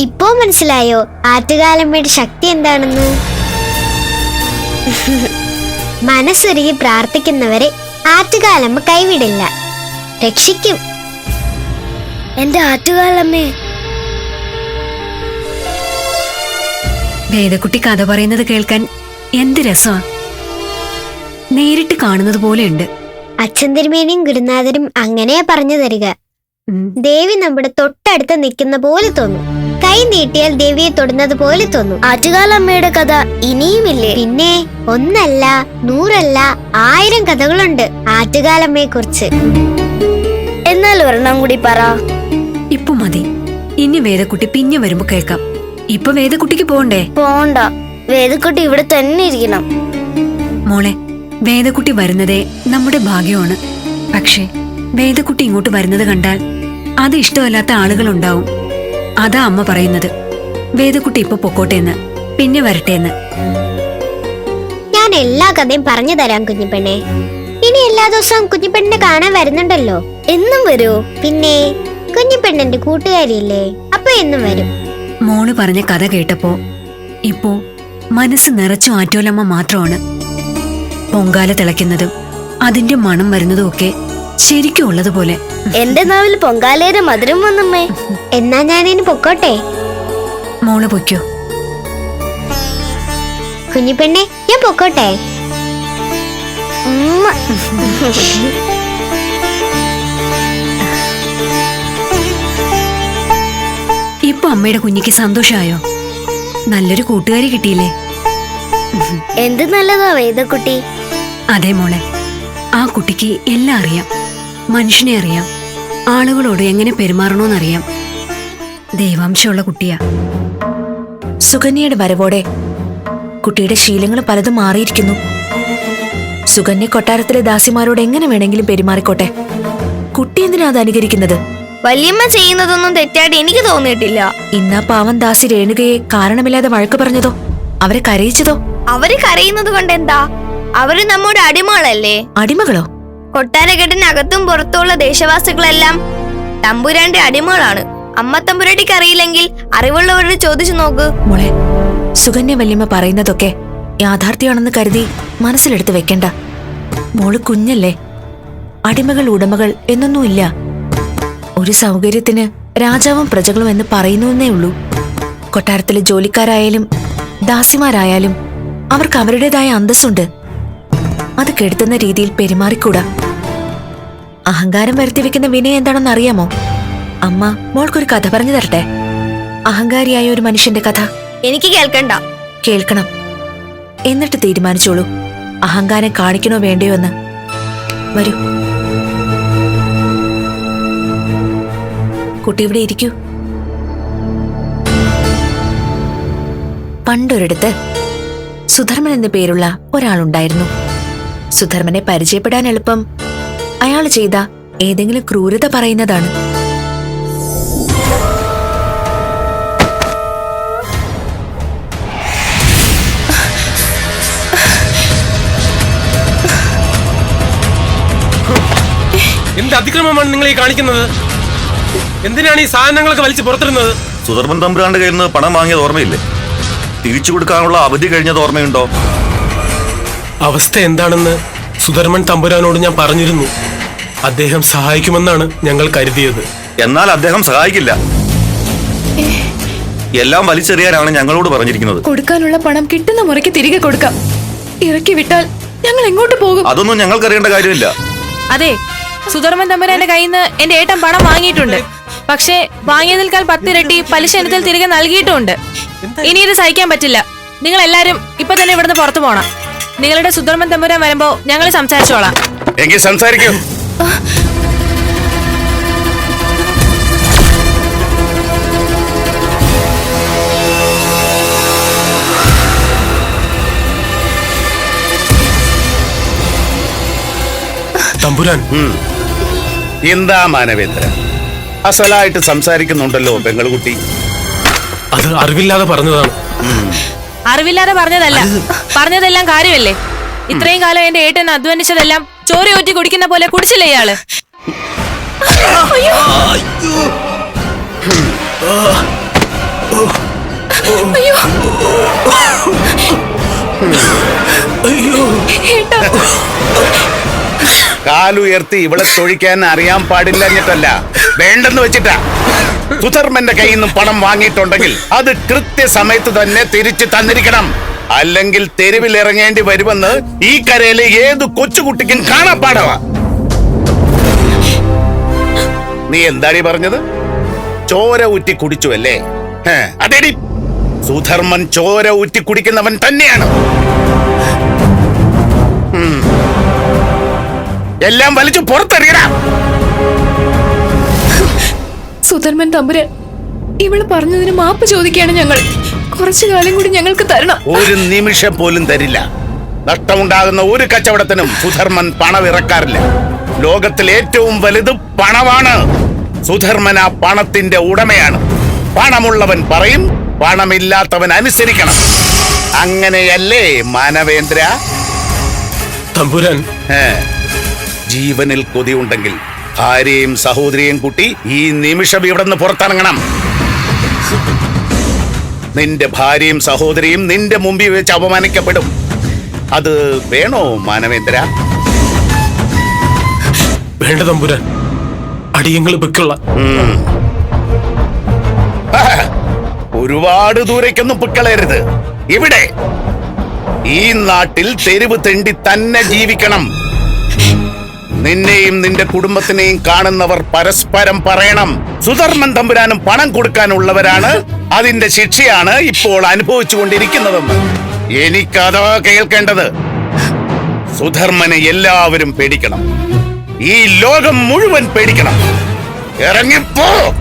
ഇപ്പോ മനസ്സിലായോ ആറ്റുകാലമ്മയുടെ ശക്തി എന്താണെന്ന്? മനസ്സൊരുകി പ്രാർത്ഥിക്കുന്നവരെ ആറ്റുകാലമ്മ കൈവിടില്ല. രക്ഷിക്കും. എന്റെ ആറ്റുകാലമ്മേ. വേദക്കുട്ടി കഥ പറയുന്നത് കേൾക്കാൻ എന്ത് രസമാ നേരിട്ട് കാണുന്നത് പോലെയുണ്ട് അച്ഛൻ തിരുമേനിയും ഗുരുനാഥരും അങ്ങനെയാ പറഞ്ഞു തരിക. ദേവി നമ്മുടെ തൊട്ടടുത്ത് നിൽക്കുന്ന പോലെ തോന്നും. കൈ നീട്ടിയാൽ ദേവിയെ തൊടുന്നത് പോലെ തോന്നും. ആറ്റുകാലമ്മയുടെ കഥ ഇനിയുമില്ലേ? പിന്നെ ഒന്നല്ല നൂറല്ല ആയിരം കഥകളുണ്ട് ആറ്റുകാലമ്മയെ കുറിച്ച് എന്നാൽ ഒരെണ്ണം കൂടി പറ. ഇപ്പൊ മതി. ഇനി വേദക്കുട്ടി പിന്നെ വരുമ്പോ കേൾക്കാം. ഇപ്പൊ വേദക്കുട്ടിക്ക് പോണ്ടേ? പോണ്ട. വേദക്കുട്ടി ഇവിടെ തന്നെ ഇരിക്കണം. മോളെ വേദക്കുട്ടി വരുന്നതേ നമ്മുടെ ഭാഗ്യമാണ്. പക്ഷേ വേദക്കുട്ടി ഇങ്ങോട്ട് വരുന്നത് കണ്ടാൽ അത് ഇഷ്ടമല്ലാത്ത ആളുകളുണ്ടാവും. അതാ അമ്മ പറയുന്നത്. വേദക്കുട്ടി ഇപ്പൊ പൊക്കോട്ടെ എന്ന് പിന്നെ വരട്ടെ എന്ന് ഞാൻ എല്ലാ കഥയും പറഞ്ഞു തരാം കുഞ്ഞിപ്പെണ്ണെ. ഇനി എല്ലാ ദിവസവും കുഞ്ഞിപ്പെണ്ണിനെ കാണാൻ വരുന്നുണ്ടല്ലോ. എന്നും വരൂ. പിന്നെ കുഞ്ഞിപ്പെണ്ണിന്റെ കൂട്ടുകാരിയില്ലേ? അപ്പൊ എന്നും വരും. മോൾ പറഞ്ഞ കഥ കേട്ടപ്പോ ഇപ്പോ മനസ്സ് നിറച്ചു ആറ്റോലമ്മ മാത്രമാണ്. പൊങ്കാല തിളയ്ക്കുന്നതും അതിന്റെ മണം വരുന്നതും ഒക്കെ ശരിക്കും ഉള്ളതുപോലെ. എന്റെ നാവിൽ പൊങ്കാലയുടെ മധുരം വന്നമ്മേ. എന്നാ ഞാൻ ഇനി പൊക്കോട്ടെ? മോൾ പൊയ്ക്കോ. കുഞ്ഞിപ്പെണ്ണെ ഞാൻ പൊക്കോട്ടെ? ഉമ്മ. ഇപ്പൊ അമ്മയുടെ കുഞ്ഞിക്ക് സന്തോഷമായോ നല്ലൊരു കൂട്ടുകാരി കിട്ടിയില്ലേ? എന്ത് നല്ലതാ വേദക്കുട്ടി. അതെ മോളെ. ആ കുട്ടിക്ക് എല്ലാം അറിയാം. മനുഷ്യനെ അറിയാം. ആളുകളോട് എങ്ങനെ പെരുമാറണോന്നറിയാം. ദൈവാംശമുള്ള കുട്ടിയാ. സുകന്യയുടെ വരവോടെ കുട്ടിയുടെ ശീലങ്ങൾ പലതും മാറിയിരിക്കുന്നു. സുകന്യ കൊട്ടാരത്തിലെ ദാസിമാരോട് എങ്ങനെ വേണമെങ്കിലും പെരുമാറിക്കോട്ടെ. കുട്ടി എന്തിനാ അത് അനുകരിക്കുന്നത്? വല്യമ്മ ചെയ്യുന്നതൊന്നും തെറ്റായിട്ട് എനിക്ക് തോന്നിയിട്ടില്ല. ഇന്നാ പാവം ദാസി രേണുകയെ കാരണമില്ലാതെ വഴക്ക് പറഞ്ഞതോ? അവരെ കരയിച്ചതോ? അവർ കരയുന്നത് കൊണ്ട് എന്താ അവർ നമ്മുടെ അടിമകളല്ലേ? അടിമകളോ? കൊട്ടാരക്കെട്ടിനകത്തും പുറത്തുള്ള ദേശവാസികളെല്ലാം തമ്പുരാന്റെ അടിമകളാണ്. അമ്മ തമ്പുരാട്ടിക്ക് അറിയില്ലെങ്കിൽ അറിവുള്ളവരോട് ചോദിച്ചു നോക്ക്. മോളെ സുകന്യ വല്യമ്മ പറയുന്നതൊക്കെ യാഥാർത്ഥ്യമാണെന്ന് കരുതി മനസ്സിലെടുത്ത് വെക്കണ്ട. മോൾ കുഞ്ഞല്ലേ? അടിമകൾ ഉടമകൾ എന്നൊന്നുമില്ല. ഒരു സൗകര്യത്തിന് രാജാവും പ്രജകളും എന്ന് പറയുന്നുവെന്നേ ഉള്ളൂ. കൊട്ടാരത്തിലെ ജോലിക്കാരായാലും ദാസിമാരായാലും അവർക്ക് അവരുടേതായ അന്തസ്സുണ്ട്. അത് കെടുത്തുന്ന രീതിയിൽ പെരുമാറിക്കൂടാ. അഹങ്കാരം വരുത്തി വെക്കുന്ന വിനയ എന്താണെന്ന് അറിയാമോ? അമ്മ മോൾക്കൊരു കഥ പറഞ്ഞു തരട്ടെ? അഹങ്കാരിയായ ഒരു മനുഷ്യന്റെ കഥ. എനിക്ക് കേൾക്കണ്ട. കേൾക്കണം. എന്നിട്ട് തീരുമാനിച്ചോളൂ. അഹങ്കാരം കാണിക്കണോ വേണ്ടയോ എന്ന്. വരൂ. കുട്ടി ഇവിടെ ഇരിക്കൂ. പണ്ടൊരിടത്ത് സുധർമ്മൻ എന്നു പേരുള്ള ഒരാളുണ്ടായിരുന്നു. സുധർമ്മനെ പരിചയപ്പെടാൻ എളുപ്പം. അയാൾ ചെയ്ത ഏതെങ്കിലും ക്രൂരത പറയുന്നതാണ്. എന്ത് അതിക്രമമാണ് നിങ്ങൾ ഈ കാണിക്കുന്നത്? എന്തിനാണ് ഈ സാധനങ്ങളൊക്കെ വലിച്ചു പുറത്തിരുന്നത് സുധർമ്മൻ തമ്പുരാന്റെ കയ്യിൽ നിന്ന് പണം വാങ്ങിയത് ഓർമ്മയില്ലേ? തിരിച്ചു കൊടുക്കാനുള്ള അവധി കഴിഞ്ഞത് ഓർമ്മയുണ്ടോ? അവസ്ഥ എന്താണെന്ന് സുധർമ്മൻ തമ്പുരാനോട് ഞാൻ പറഞ്ഞിരുന്നു. അദ്ദേഹം സഹായിക്കുമെന്നാണ് ഞങ്ങൾ കരുതിയത്. എന്നാൽ അദ്ദേഹം സഹായിക്കില്ല. എല്ലാം വലിച്ചെറിയാനാണ് ഞങ്ങളോട് പറഞ്ഞിരിക്കുന്നത്. കൊടുക്കാനുള്ള പണം കിട്ടുന്ന മുറയ്ക്ക് തിരികെ കൊടുക്കാം. ഇറക്കി വിട്ടാൽ ഞങ്ങൾ എങ്ങോട്ട് പോകും? അതൊന്നും ഞങ്ങൾക്ക് അറിയേണ്ട കാര്യമില്ല. അതെ സുധർമ്മൻ തമ്പുരാന്റെ കയ്യിൽ നിന്ന് എന്റെ ഏട്ടൻ പണം വാങ്ങിയിട്ടുണ്ട്. പക്ഷേ വാങ്ങിയതിൽക്കാൾ പത്തിരട്ടി പലിശ ഇനത്തിൽ തിരികെ നൽകിയിട്ടുമുണ്ട്. ഇനി ഇത് സഹിക്കാൻ പറ്റില്ല. നിങ്ങൾ എല്ലാരും ഇപ്പൊ തന്നെ ഇവിടുന്ന് പുറത്തു പോണം. നിങ്ങളുടെ സുധർമ്മൻ തമ്പുരാൻ വരുമ്പോ ഞങ്ങൾ സംസാരിച്ചോളാം. എങ്കിൽ സംസാരിക്കൂ. തമ്പുരാൻ. എന്താ മാനവേന്ദ്ര? അസലായിട്ട് സംസാരിക്കുന്നുണ്ടല്ലോ പെങ്ങളുകുട്ടി അത് അറിവില്ലാതെ പറഞ്ഞതാണ്. അറിവില്ലാതെ പറഞ്ഞതല്ല. പറഞ്ഞതെല്ലാം കാര്യമല്ലേ? ഇത്രയും കാലം എന്റെ ഏട്ടൻ അധ്വാനിച്ചതെല്ലാം ചോര ഊറ്റി കുടിക്കുന്ന പോലെ കുടിച്ചില്ലേ ഇയാൾ? കാലുയർത്തി ഇവിടെ തൊഴിക്കാൻ അറിയാൻ പാടില്ല എന്നിട്ടല്ല. വേണ്ടെന്ന് വെച്ചിട്ടാ. സുധർമ്മന്റെ കയ്യിൽ നിന്നും പണം വാങ്ങിയിട്ടുണ്ടെങ്കിൽ അത് കൃത്യസമയത്ത് തന്നെ തിരിച്ചു തന്നിരിക്കണം. അല്ലെങ്കിൽ തെരുവിൽ ഇറങ്ങേണ്ടി വരുമെന്ന് ഈ കരയിലെ ഏത് കൊച്ചുകുട്ടിക്കും കാണാപ്പാടവാ നീ എന്താടി പറഞ്ഞത്? ചോര ഊറ്റി കുടിച്ചു അല്ലേ? അതെടി. സുധർമ്മൻ ചോര ഊറ്റി കുടിക്കുന്നവൻ തന്നെയാണ്. എല്ലാം വലിച്ചു പുറത്തെറിയടാ. സുധർമ്മൻ തമ്പുര ഇവൾ പറഞ്ഞതിന് മാപ്പ് ചോദിക്കുകയാണ് ഞങ്ങൾ. കുറച്ചു കാലം കൂടി ഞങ്ങൾക്ക് തരണം. ഒരു നിമിഷം പോലും തരില്ല. നഷ്ടമുണ്ടാകുന്ന ഒരു കച്ചവടത്തിനും സുധർമ്മൻ പണം ഇറക്കാറില്ല ലോകത്തിൽ ഏറ്റവും വലുത് പണമാണ്. സുധർമ്മൻ ആ പണത്തിന്റെ ഉടമയാണ്. പണമുള്ളവൻ പറയും പണമില്ലാത്തവൻ അനുസരിക്കണം. അങ്ങനെയല്ലേ മാനവേന്ദ്ര? തമ്പുരൻ. ജീവനിൽ കൊതിയുണ്ടെങ്കിൽ ഭാര്യയും സഹോദരിയും കൂട്ടി ഈ നിമിഷം ഇവിടെ നിന്ന് പുറത്തിറങ്ങണം. നിന്റെ ഭാര്യയും സഹോദരിയും നിന്റെ മുമ്പിൽ വെച്ച് അപമാനിക്കപ്പെടും. അത് വേണോ മാനവേന്ദ്ര? വേണ്ട തമ്പുരാൻ. അടിയങ്ങൾ. ആ, ഒരുപാട് ദൂരേക്കൊന്നും പൊക്കളയരുത് ഇവിടെ ഈ നാട്ടിൽ തെരുവ് തെണ്ടി തന്നെ ജീവിക്കണം. നിന്നെയും നിന്റെ കുടുംബത്തിനെയും കാണുന്നവർ പരസ്പരം പറയണം. സുധർമ്മൻ തമ്പുരാനും പണം കൊടുക്കാനുള്ളവരാണ്. അതിന്റെ ശിക്ഷയാണ് ഇപ്പോൾ അനുഭവിച്ചു കൊണ്ടിരിക്കുന്നതും എനിക്കതാ കേൾക്കേണ്ടത്. സുധർമ്മനെ എല്ലാവരും പേടിക്കണം. ഈ ലോകം മുഴുവൻ പേടിക്കണം. ഇറങ്ങിപ്പോ!